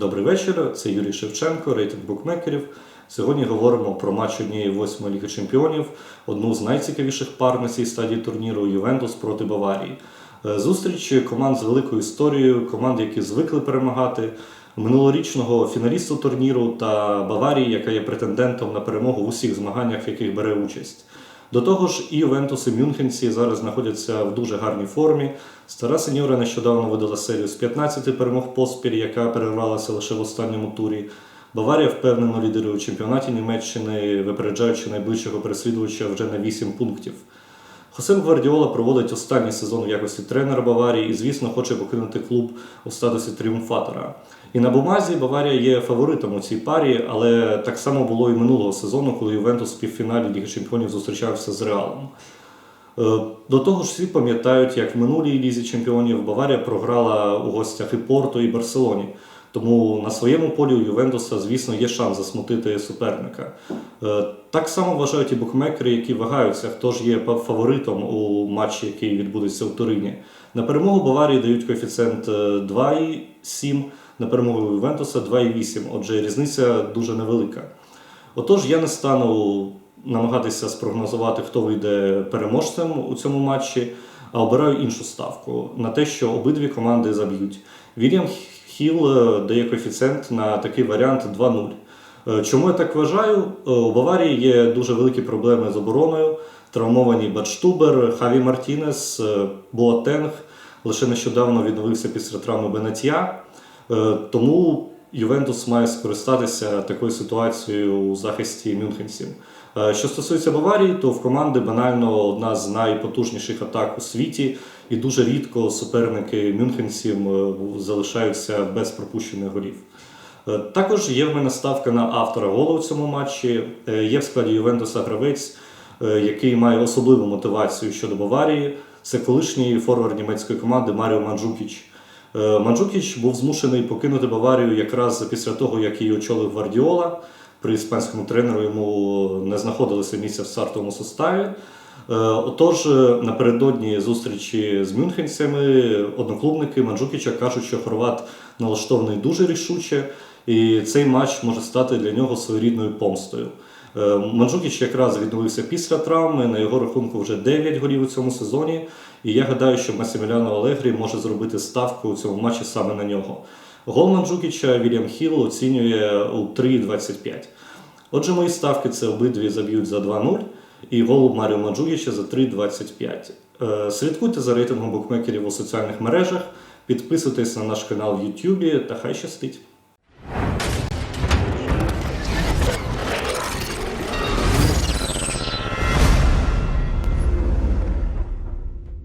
Добрий вечір. Це Юрій Шевченко, рейтинг букмекерів. Сьогодні говоримо про матч однієї восьмої Ліги Чемпіонів, одну з найцікавіших пар на цій стадії турніру Ювентус проти Баварії. Е, Зустріч команд з великою історією, команд, які звикли перемагати, минулорічного фіналісту турніру та Баварії, яка є претендентом на перемогу в усіх змаганнях, в яких бере участь. До того ж, і Вентуси Мюнхенці зараз знаходяться в дуже гарній формі. Стара сеньора нещодавно видала серію з 15 перемог поспіль, яка перервалася лише в останньому турі. Баварія впевнено лідирує у чемпіонаті Німеччини, випереджаючи найближчого переслідувача вже на 8 пунктів. Хосе Гвардіола проводить останній сезон в якості тренера Баварії і, звісно, хоче покинути клуб у статусі тріумфатора. І на бумазі Баварія є фаворитом у цій парі, але так само було і минулого сезону, коли Ювентус в півфіналі Ліги Чемпіонів зустрічався з Реалом. Е, До того ж, всі пам'ятають, як в минулій лізі чемпіонів Баварія програла у гостях і Порту, і Барселоні. Тому на своєму полі у Ювентуса, звісно, є шанс засмутити суперника. Е, Так само вважають і букмекери, які вагаються, хто ж є фаворитом у матчі, який відбудеться у Турині. На перемогу Баварії дають коефіцієнт е, 2,7, на перемогу Ювентуса 2,8. Отже, різниця дуже невелика. Отож, я не стану намагатися спрогнозувати, хто вийде переможцем у цьому матчі, а обираю іншу ставку на те, що обидві команди заб'ють. Вільям Хіл е, дає коефіцієнт на такий варіант 2-0. Е, Чому я так вважаю? Е, У Баварії є дуже великі проблеми з обороною. Травмовані Батштубер, Хаві Мартінес, Боатенг лише нещодавно відновився після травми Бенатія. Е, Тому Ювентус має скористатися такою ситуацією у захисті мюнхенців. Е, Що стосується Баварії, то в команди банально одна з найпотужніших атак у світі, і дуже рідко суперники мюнхенців е, залишаються без пропущених голів. Е, Також є в мене ставка на автора голу у цьому матчі. Є в складі Ювентуса гравець, який має особливу мотивацію щодо Баварії. Це колишній форвард німецької команди Маріо Манджукіч. Е, Манджукіч був змушений покинути Баварію якраз після того, як її очолив Гвардіола. При іспанському тренеру йому не знаходилося місця в стартовому составі. Е, Отож, е, напередодні зустрічі з мюнхенцями одноклубники Манджукіча кажуть, що хорват налаштований дуже рішуче, і цей матч може стати для нього своєрідною помстою. Е, Манджукіч якраз відновився після травми. На його рахунку вже 9 голів у цьому сезоні. І я гадаю, що Масіміляно Алегрі може зробити ставку у цьому матчі саме на нього. Гол Манджукіча Вільям Хіл оцінює у 3,25. Отже, мої ставки це обидві заб'ють за 2-0 і гол Маріо Манджукіча за 3,25. Е, Слідкуйте за рейтингом букмекерів у соціальних мережах, підписуйтесь на наш канал в YouTube та хай щастить!